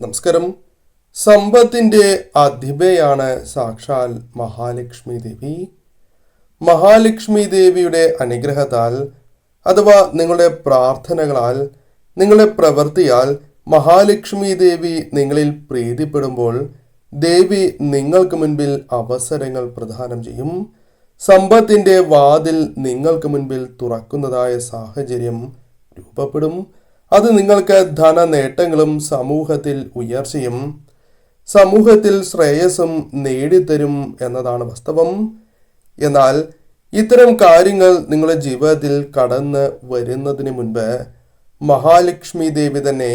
നമസ്കാരം. സമ്പത്തിന്റെ അധിപയാണ് സാക്ഷാൽ മഹാലക്ഷ്മി ദേവി. മഹാലക്ഷ്മി ദേവിയുടെ അനുഗ്രഹത്താൽ അഥവാ നിങ്ങളുടെ പ്രാർത്ഥനകളാൽ നിങ്ങളുടെ പ്രവൃത്തിയാൽ മഹാലക്ഷ്മി ദേവി നിങ്ങളിൽ പ്രീതിപ്പെടുമ്പോൾ ദേവി നിങ്ങൾക്ക് മുൻപിൽ അവസരങ്ങൾ പ്രദാനം ചെയ്യും. സമ്പത്തിന്റെ വാതിൽ നിങ്ങൾക്ക് മുൻപിൽ തുറക്കുന്നതായ സാഹചര്യം രൂപപ്പെടും. അത് നിങ്ങൾക്ക് ധന നേട്ടങ്ങളും സമൂഹത്തിൽ ഉയർച്ചയും സമൂഹത്തിൽ ശ്രേയസ്സും നേടിത്തരും എന്നതാണ് വാസ്തവം. എന്നാൽ ഇത്തരം കാര്യങ്ങൾ നിങ്ങളുടെ ജീവിതത്തിൽ കടന്ന് വരുന്നതിന് മുൻപ് മഹാലക്ഷ്മി ദേവി തന്നെ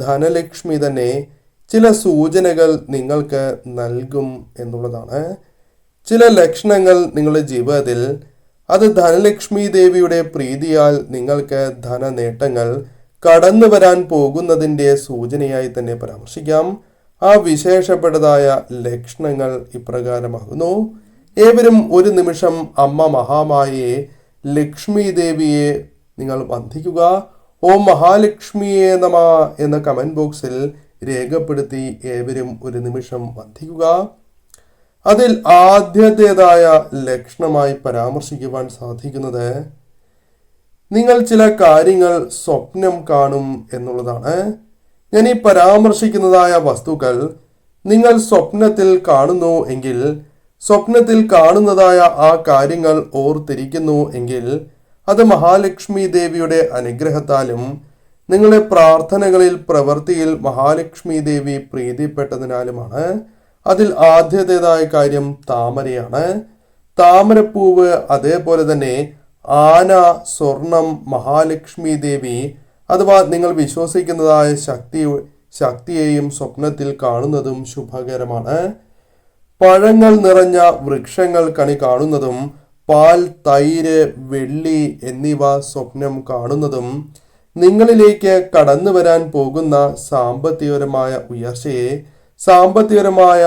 ധനലക്ഷ്മി തന്നെ ചില സൂചനകൾ നിങ്ങൾക്ക് നൽകും എന്നുള്ളതാണ്. ചില ലക്ഷണങ്ങൾ നിങ്ങളുടെ ജീവിതത്തിൽ അത് ധനലക്ഷ്മി ദേവിയുടെ പ്രീതിയാൽ നിങ്ങൾക്ക് ധന നേട്ടങ്ങൾ കടന്നു വരാൻ പോകുന്നതിന്റെ സൂചനയായി തന്നെ പരാമർശിക്കാം. ആ വിശേഷപ്പെട്ടതായ ലക്ഷണങ്ങൾ ഇപ്രകാരമാകുന്നു. ഏവരും ഒരു നിമിഷം അമ്മ മഹാമായയെ ലക്ഷ്മി ദേവിയെ നിങ്ങൾ വന്ദിക്കുക. ഓ മഹാലക്ഷ്മിയെ നമ എന്ന കമന്റ് ബോക്സിൽ രേഖപ്പെടുത്തി ഏവരും ഒരു നിമിഷം വന്ദിക്കുക. അതിൽ ആദ്യത്തേതായ ലക്ഷണമായി പരാമർശിക്കുവാൻ സാധിക്കുന്നത് നിങ്ങൾ ചില കാര്യങ്ങൾ സ്വപ്നം കാണും എന്നുള്ളതാണ്. ഞാൻ ഈ പരാമർശിക്കുന്നതായ വസ്തുക്കൾ നിങ്ങൾ സ്വപ്നത്തിൽ കാണുന്നു എങ്കിൽ സ്വപ്നത്തിൽ കാണുന്നതായ ആ കാര്യങ്ങൾ ഓർത്തിരിക്കുന്നു എങ്കിൽ അത് മഹാലക്ഷ്മി ദേവിയുടെ അനുഗ്രഹത്താലും നിങ്ങളുടെ പ്രാർത്ഥനകളിൽ പ്രവൃത്തിയിൽ മഹാലക്ഷ്മി ദേവി പ്രീതിപ്പെട്ടതിനാലുമാണ്. അതിൽ ആദ്യത്തേതായ കാര്യം താമരയാണ്. താമരപ്പൂവ് അതേപോലെ തന്നെ ആന സ്വർണം മഹാലക്ഷ്മി ദേവി അഥവാ നിങ്ങൾ വിശ്വസിക്കുന്നതായ ശക്തി ശക്തിയെയും സ്വപ്നത്തിൽ കാണുന്നതും ശുഭകരമാണ്. പഴങ്ങൾ നിറഞ്ഞ വൃക്ഷങ്ങൾ കണി കാണുന്നതും പാൽ തൈര് വെള്ളി എന്നിവ സ്വപ്നം കാണുന്നതും നിങ്ങളിലേക്ക് കടന്നു വരാൻ പോകുന്ന സാമ്പത്തികപരമായ ഉയർച്ചയെ സാമ്പത്തികപരമായ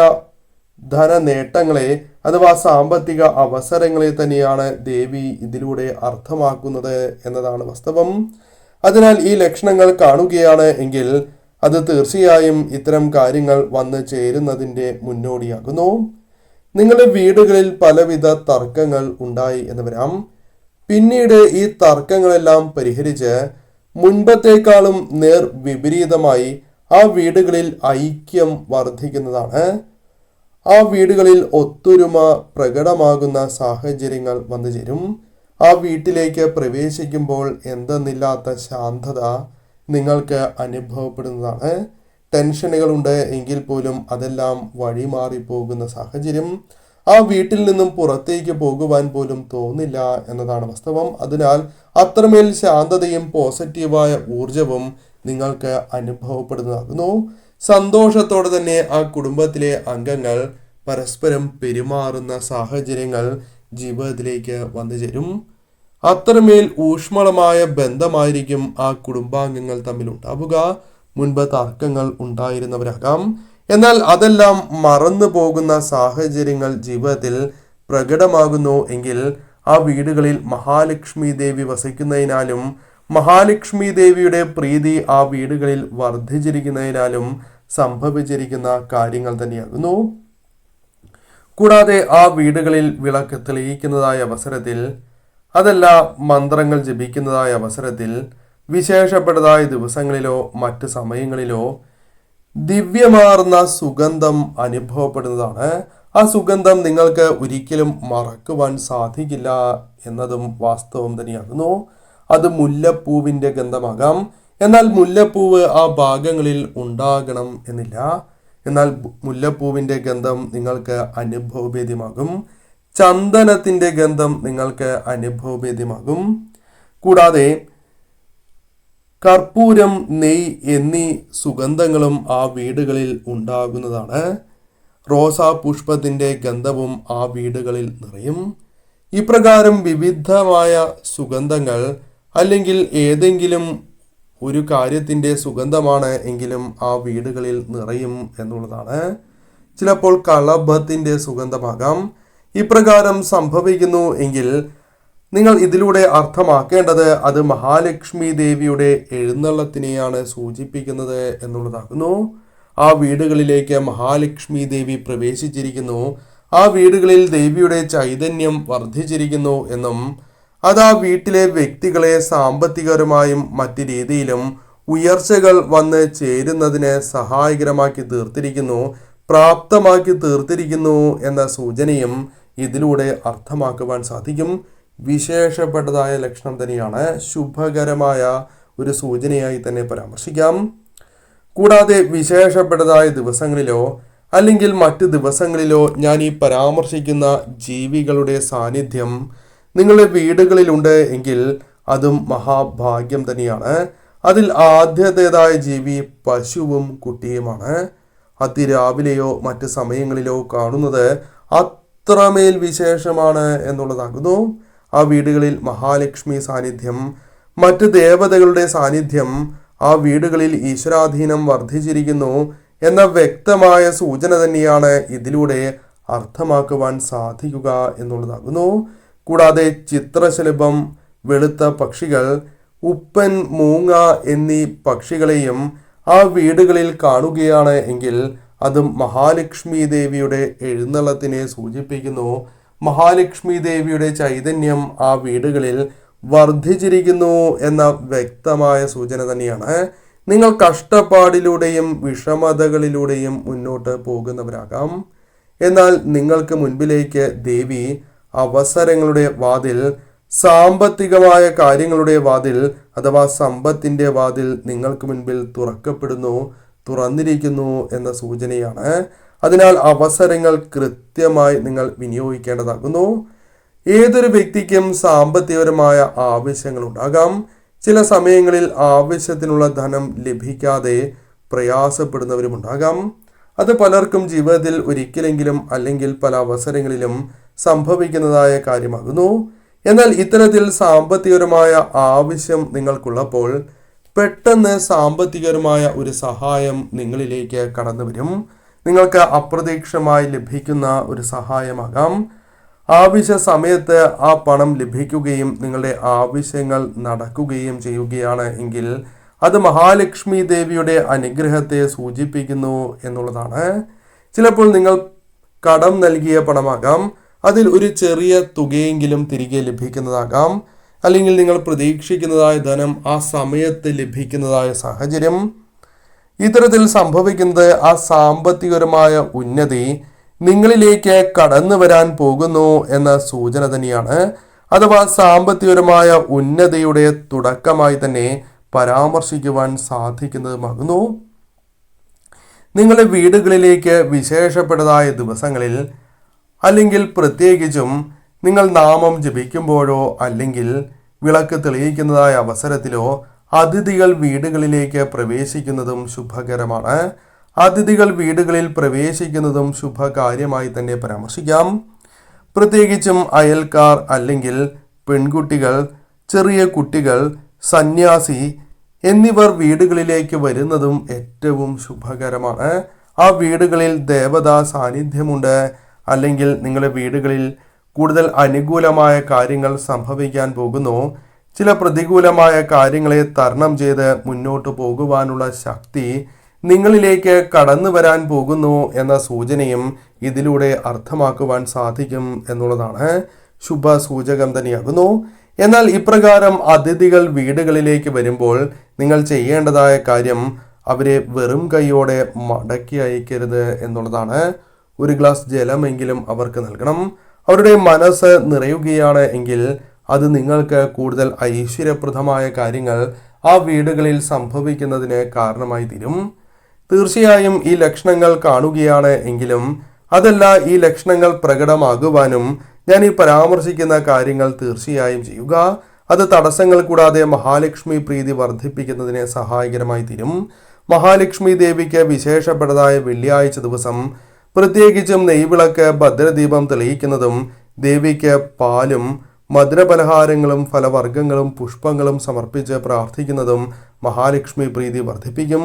ധന നേട്ടങ്ങളെ അഥവാ സാമ്പത്തിക അവസരങ്ങളെ തന്നെയാണ് ദേവി ഇതിലൂടെ അർത്ഥമാക്കുന്നത് എന്നതാണ് വാസ്തവം. അതിനാൽ ഈ ലക്ഷണങ്ങൾ കാണുകയാണ് എങ്കിൽ അത് തീർച്ചയായും ഇത്തരം കാര്യങ്ങൾ വന്നു ചേരുന്നതിന്റെ മുന്നോടിയാകുന്നു. നിങ്ങളുടെ വീടുകളിൽ പലവിധ തർക്കങ്ങൾ ഉണ്ടായി എന്ന് വരാം. പിന്നീട് ഈ തർക്കങ്ങളെല്ലാം പരിഹരിച്ച് മുൻപത്തേക്കാളും നേർ വിപരീതമായി ആ വീടുകളിൽ ഐക്യം വർദ്ധിക്കുന്നതാണ്. ആ വീടുകളിൽ ഒത്തൊരുമ പ്രകടമാകുന്ന സാഹചര്യങ്ങൾ വന്നു ചേരും. ആ വീട്ടിലേക്ക് പ്രവേശിക്കുമ്പോൾ എന്തെന്നില്ലാത്ത ശാന്തത നിങ്ങൾക്ക് അനുഭവപ്പെടുന്നതാണ്. ടെൻഷനുകളുണ്ട് എങ്കിൽ പോലും അതെല്ലാം വഴിമാറി പോകുന്ന സാഹചര്യം. ആ വീട്ടിൽ നിന്നും പുറത്തേക്ക് പോകുവാൻ പോലും തോന്നില്ല എന്നതാണ് വാസ്തവം. അതിനാൽ അത്രമേൽ ശാന്തതയും പോസിറ്റീവായ ഊർജവും നിങ്ങൾക്ക് അനുഭവപ്പെടുന്നതാകുന്നു. സന്തോഷത്തോടെ തന്നെ ആ കുടുംബത്തിലെ അംഗങ്ങൾ പരസ്പരം പെരുമാറുന്ന സാഹചര്യങ്ങൾ ജീവിതത്തിലേക്ക് വന്നു ചേരും. അത്രമേൽ ഊഷ്മളമായ ബന്ധമായിരിക്കും ആ കുടുംബാംഗങ്ങൾ തമ്മിൽ ഉണ്ടാവുക. മുൻപ് തർക്കങ്ങൾ ഉണ്ടായിരുന്നവരാകാം. എന്നാൽ അതെല്ലാം മറന്നു പോകുന്ന സാഹചര്യങ്ങൾ ജീവിതത്തിൽ പ്രകടമാകുന്നു. എങ്കിൽ ആ വീടുകളിൽ മഹാലക്ഷ്മി ദേവി വസിക്കുന്നതിനാലും മഹാലക്ഷ്മി ദേവിയുടെ പ്രീതി ആ വീടുകളിൽ വർദ്ധിച്ചിരിക്കുന്നതിനാലും സംഭവിച്ചിരിക്കുന്ന കാര്യങ്ങൾ തന്നെയാകുന്നു. കൂടാതെ ആ വീടുകളിൽ വിളക്ക് തെളിയിക്കുന്നതായ അവസരത്തിൽ അതല്ല മന്ത്രങ്ങൾ ജപിക്കുന്നതായ അവസരത്തിൽ വിശേഷപ്പെട്ടതായ ദിവസങ്ങളിലോ മറ്റ് സമയങ്ങളിലോ ദിവ്യമാർന്ന സുഗന്ധം അനുഭവപ്പെടുന്നതാണ്. ആ സുഗന്ധം നിങ്ങൾക്ക് ഒരിക്കലും മറക്കുവാൻ സാധിക്കില്ല എന്നതും വാസ്തവം തന്നെയാകുന്നു. അത് മുല്ലപ്പൂവിന്റെ ഗന്ധമാകാം. എന്നാൽ മുല്ലപ്പൂവ് ആ ഭാഗങ്ങളിൽ ഉണ്ടാകണം എന്നില്ല. എന്നാൽ മുല്ലപ്പൂവിന്റെ ഗന്ധം നിങ്ങൾക്ക് അനുഭവഭേദ്യമാകും. ചന്ദനത്തിന്റെ ഗന്ധം നിങ്ങൾക്ക് അനുഭവഭേദ്യമാകും. കൂടാതെ കർപ്പൂരം നെയ് എന്നീ സുഗന്ധങ്ങളും ആ വീടുകളിൽ ഉണ്ടാകുന്നതാണ്. റോസാ പുഷ്പത്തിന്റെ ഗന്ധവും ആ വീടുകളിൽ നിറയും. ഇപ്രകാരം വിവിധമായ സുഗന്ധങ്ങൾ അല്ലെങ്കിൽ ഏതെങ്കിലും ഒരു കാര്യത്തിന്റെ സുഗന്ധമാണ് എങ്കിലും ആ വീടുകളിൽ നിറയും എന്നുള്ളതാണ്. ചിലപ്പോൾ കളഭത്തിന്റെ സുഗന്ധമാകാം ഇപ്രകാരം സംഭവിക്കുന്നു എങ്കിൽ നിങ്ങൾ ഇതിലൂടെ അർത്ഥമാക്കേണ്ടത് അത് മഹാലക്ഷ്മി ദേവിയുടെ എഴുന്നള്ളത്തിനെയാണ് സൂചിപ്പിക്കുന്നത് എന്നുള്ളതാകുന്നു. ആ വീടുകളിലേക്ക് മഹാലക്ഷ്മി ദേവി പ്രവേശിച്ചിരിക്കുന്നു. ആ വീടുകളിൽ ദേവിയുടെ ചൈതന്യം വർദ്ധിച്ചിരിക്കുന്നു എന്നും അത് ആ വീട്ടിലെ വ്യക്തികളെ സാമ്പത്തികപരമായും മറ്റ് രീതിയിലും ഉയർച്ചകൾ വന്ന് ചേരുന്നതിന് സഹായകരമാക്കി തീർത്തിരിക്കുന്നു പ്രാപ്തമാക്കി തീർത്തിരിക്കുന്നു എന്ന സൂചനയും ഇതിലൂടെ അർത്ഥമാക്കുവാൻ സാധിക്കും. വിശേഷപ്പെട്ടതായ ലക്ഷണം തന്നെയാണ് ശുഭകരമായ ഒരു സൂചനയായി തന്നെ പരാമർശിക്കാം. കൂടാതെ വിശേഷപ്പെട്ടതായ ദിവസങ്ങളിലോ അല്ലെങ്കിൽ മറ്റ് ദിവസങ്ങളിലോ ഞാൻ ഈ പരാമർശിക്കുന്ന ജീവികളുടെ സാന്നിധ്യം നിങ്ങളുടെ വീടുകളിലുണ്ട് എങ്കിൽ അതും മഹാഭാഗ്യം തന്നെയാണ്. അതിൽ ആദ്യത്തേതായ ജീവി പശുവും കുട്ടിയുമാണ്. അതിരാവിലെയോ മറ്റ് സമയങ്ങളിലോ കാണുന്നത് അത്രമേൽ വിശേഷമാണ് എന്നുള്ളതാകുന്നു. ആ വീടുകളിൽ മഹാലക്ഷ്മി സാന്നിധ്യം മറ്റ് ദേവതകളുടെ സാന്നിധ്യം ആ വീടുകളിൽ ഈശ്വരാധീനം വർദ്ധിച്ചിരിക്കുന്നു എന്ന വ്യക്തമായ സൂചന തന്നെയാണ് ഇതിലൂടെ അർത്ഥമാക്കുവാൻ സാധിക്കുക എന്നുള്ളതാകുന്നു. കൂടാതെ ചിത്രശലഭം വെളുത്ത പക്ഷികൾ ഉപ്പൻ മൂങ്ങ എന്നീ പക്ഷികളെയും ആ വീടുകളിൽ കാണുകയാണ് എങ്കിൽ അത് മഹാലക്ഷ്മി ദേവിയുടെ എഴുന്നള്ളത്തിനെ സൂചിപ്പിക്കുന്നു. മഹാലക്ഷ്മി ദേവിയുടെ ചൈതന്യം ആ വീടുകളിൽ വർദ്ധിച്ചിരിക്കുന്നു എന്ന വ്യക്തമായ സൂചന തന്നെയാണ്. നിങ്ങൾ കഷ്ടപ്പാടിലൂടെയും വിഷമതകളിലൂടെയും മുന്നോട്ട് പോകുന്നവരാകാം. എന്നാൽ നിങ്ങൾക്ക് മുൻപിലേക്ക് ദേവി അവസരങ്ങളുടെ വാതിൽ സാമ്പത്തികമായ കാര്യങ്ങളുടെ വാതിൽ അഥവാ സമ്പത്തിന്റെ വാതിൽ നിങ്ങൾക്ക് മുൻപിൽ തുറക്കപ്പെടുന്നു തുറന്നിരിക്കുന്നു എന്ന സൂചനയാണ്. അതിനാൽ അവസരങ്ങൾ കൃത്യമായി നിങ്ങൾ വിനിയോഗിക്കേണ്ടതാകുന്നു. ഏതൊരു വ്യക്തിക്കും സാമ്പത്തികപരമായ ആവശ്യങ്ങൾ ഉണ്ടാകാം. ചില സമയങ്ങളിൽ ആവശ്യത്തിനുള്ള ധനം ലഭിക്കാതെ പ്രയാസപ്പെടുന്നവരുമുണ്ടാകാം അത് പലർക്കും ജീവിതത്തിൽ ഒരിക്കലെങ്കിലും അല്ലെങ്കിൽ പല അവസരങ്ങളിലും സംഭവിക്കുന്നതായ കാര്യമാകുന്നു. എന്നാൽ ഇത്തരത്തിൽ സാമ്പത്തികപരമായ ആവശ്യം നിങ്ങൾക്കുള്ളപ്പോൾ പെട്ടെന്ന് സാമ്പത്തികപരമായ ഒരു സഹായം നിങ്ങളിലേക്ക് കടന്നു വരും നിങ്ങൾക്ക് അപ്രതീക്ഷമായി ലഭിക്കുന്ന ഒരു സഹായമാകാം. ആവശ്യ സമയത്ത് ആ പണം ലഭിക്കുകയും നിങ്ങളുടെ ആവശ്യങ്ങൾ നടക്കുകയും ചെയ്യുകയാണ് എങ്കിൽ അത് മഹാലക്ഷ്മി ദേവിയുടെ അനുഗ്രഹത്തെ സൂചിപ്പിക്കുന്നു എന്നുള്ളതാണ്. ചിലപ്പോൾ നിങ്ങൾ കടം നൽകിയ പണമാകാം. അതിൽ ഒരു ചെറിയ തുകയെങ്കിലും തിരികെ ലഭിക്കുന്നതാകാം. അല്ലെങ്കിൽ നിങ്ങൾ പ്രതീക്ഷിക്കുന്നതായ ധനം ആ സമയത്ത് ലഭിക്കുന്നതായ സാഹചര്യം. ഇത്തരത്തിൽ സംഭവിക്കുന്നത് ആ സാമ്പത്തികപരമായ ഉന്നതി നിങ്ങളിലേക്ക് കടന്നു വരാൻ പോകുന്നു എന്ന സൂചന തന്നെയാണ്. അഥവാ സാമ്പത്തികപരമായ ഉന്നതിയുടെ തുടക്കമായി തന്നെ പരാമർശിക്കുവാൻ സാധിക്കുന്നതുമാകുന്നു. നിങ്ങളുടെ വീടുകളിലേക്ക് വിശേഷപ്പെട്ടതായ ദിവസങ്ങളിൽ അല്ലെങ്കിൽ പ്രത്യേകിച്ചും നിങ്ങൾ നാമം ജപിക്കുമ്പോഴോ അല്ലെങ്കിൽ വിളക്ക് തെളിയിക്കുന്നതായ അവസരത്തിലോ അതിഥികൾ വീടുകളിലേക്ക് പ്രവേശിക്കുന്നതും ശുഭകരമാണ്. അതിഥികൾ വീടുകളിൽ പ്രവേശിക്കുന്നതും ശുഭകാര്യമായി തന്നെ പരാമർശിക്കാം. പ്രത്യേകിച്ചും അയൽക്കാർ അല്ലെങ്കിൽ പെൺകുട്ടികൾ ചെറിയ കുട്ടികൾ സന്യാസി എന്നിവർ വീടുകളിലേക്ക് വരുന്നതും ഏറ്റവും ശുഭകരമാണ്. ആ വീടുകളിൽ ദേവതാ സാന്നിധ്യമുണ്ട്. അല്ലെങ്കിൽ നിങ്ങളുടെ വീടുകളിൽ കൂടുതൽ അനുകൂലമായ കാര്യങ്ങൾ സംഭവിക്കാൻ പോകുന്നു. ചില പ്രതികൂലമായ കാര്യങ്ങളെ തരണം ചെയ്ത് മുന്നോട്ട് പോകുവാനുള്ള ശക്തി നിങ്ങളിലേക്ക് കടന്നു വരാൻ പോകുന്നു എന്ന സൂചനയും ഇതിലൂടെ അർത്ഥമാക്കുവാൻ സാധിക്കും എന്നുള്ളതാണ്. ശുഭ സൂചകം തന്നെയാകുന്നു. എന്നാൽ ഇപ്രകാരം അതിഥികൾ വീടുകളിലേക്ക് വരുമ്പോൾ നിങ്ങൾ ചെയ്യേണ്ടതായ കാര്യം അവരെ വെറും കൈയോടെ മടക്കി അയക്കരുത് എന്നുള്ളതാണ്. ഒരു ഗ്ലാസ് ജലമെങ്കിലും അവർക്ക് നൽകണം. അവരുടെ മനസ്സ് നിറയുകയാണ് എങ്കിൽ അത് നിങ്ങൾക്ക് കൂടുതൽ ഐശ്വര്യപ്രദമായ കാര്യങ്ങൾ ആ വീടുകളിൽ സംഭവിക്കുന്നതിന് കാരണമായി തീരും. തീർച്ചയായും ഈ ലക്ഷണങ്ങൾ കാണുകയാണ് എങ്കിലും അതല്ല ഈ ലക്ഷണങ്ങൾ പ്രകടമാകുവാനും ഞാൻ ഈ പരാമർശിക്കുന്ന കാര്യങ്ങൾ തീർച്ചയായും ചെയ്യുക. അത് തടസ്സങ്ങൾ കൂടാതെ മഹാലക്ഷ്മി പ്രീതി വർദ്ധിപ്പിക്കുന്നതിന് സഹായകരമായി തീരും. മഹാലക്ഷ്മി ദേവിക്ക് വിശേഷപ്പെട്ടതായ വെള്ളിയാഴ്ച ദിവസം പ്രത്യേകിച്ചും നെയ്വിളക്ക് ഭദ്രദീപം തെളിയിക്കുന്നതും ദേവിക്ക് പാലും മധുരപലഹാരങ്ങളും ഫലവർഗങ്ങളും പുഷ്പങ്ങളും സമർപ്പിച്ച് പ്രാർത്ഥിക്കുന്നതും മഹാലക്ഷ്മി പ്രീതി വർദ്ധിപ്പിക്കും.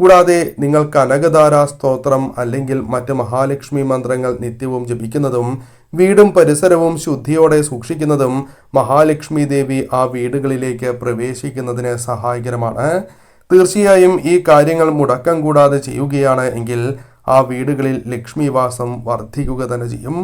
കൂടാതെ നിങ്ങൾ കനകധാര സ്തോത്രം അല്ലെങ്കിൽ മറ്റ് മഹാലക്ഷ്മി മന്ത്രങ്ങൾ നിത്യവും ജപിക്കുന്നതും വീടും പരിസരവും ശുദ്ധിയോടെ സൂക്ഷിക്കുന്നതും മഹാലക്ഷ്മി ദേവി ആ വീടുകളിലേക്ക് പ്രവേശിക്കുന്നതിന് സഹായകരമാണ്. തീർച്ചയായും ഈ കാര്യങ്ങൾ മുടക്കം കൂടാതെ ചെയ്യുകയാണ് എങ്കിൽ ആ വീടുകളിൽ ലക്ഷ്മിവാസം വർദ്ധിക്കുക തന്നെ ചെയ്യും.